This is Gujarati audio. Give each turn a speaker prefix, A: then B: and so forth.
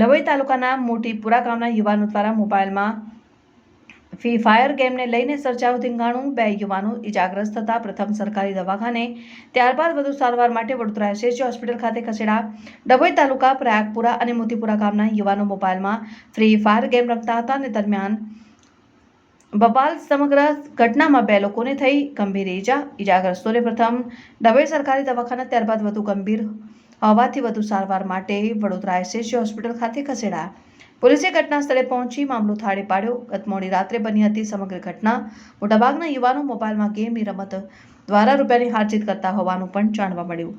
A: ડભોઈ તાલુકાના મોટીપુરા ગામના યુવાનો દ્વારા મોબાઈલમાં ફ્રી ફાયર ગેમને લઈને સર્જાયું ધીંગાણું બે યુવાનો ઇજાગ્રસ્ત થતા પ્રથમ સરકારી દવાખાને ત્યારબાદ વધુ સારવાર માટે વડોદરા એસએચજી હોસ્પિટલ ખાતે ખસેડા. ડભોઈ તાલુકા, પ્રયાગપુરા અને મોતીપુરા ગામના યુવાનો મોબાઈલમાં ફ્રી ફાયર ગેમ રમતા હતા અને દરમિયાન બબાલ સમગ્ર ઘટનામાં બે લોકોને થઈ ગંભીર ઈજા. ઇજાગ્રસ્તોને પ્રથમ ડભોઈ સરકારી દવાખાના ત્યારબાદ વધુ ગંભીર હોવાથી વધુ સારવાર માટે વડોદરા એસએસજી હોસ્પિટલ ખાતે ખસેડાયા પોલીસે ઘટના સ્થળે પહોંચી મામલો થાળે પાડ્યો. ગત મોડી રાત્રે બની હતી સમગ્ર ઘટના. મોટાભાગના યુવાનો મોબાઈલમાં ગેમની રમત દ્વારા રૂપિયાની હારજીત કરતા હોવાનું પણ જાણવા મળ્યું.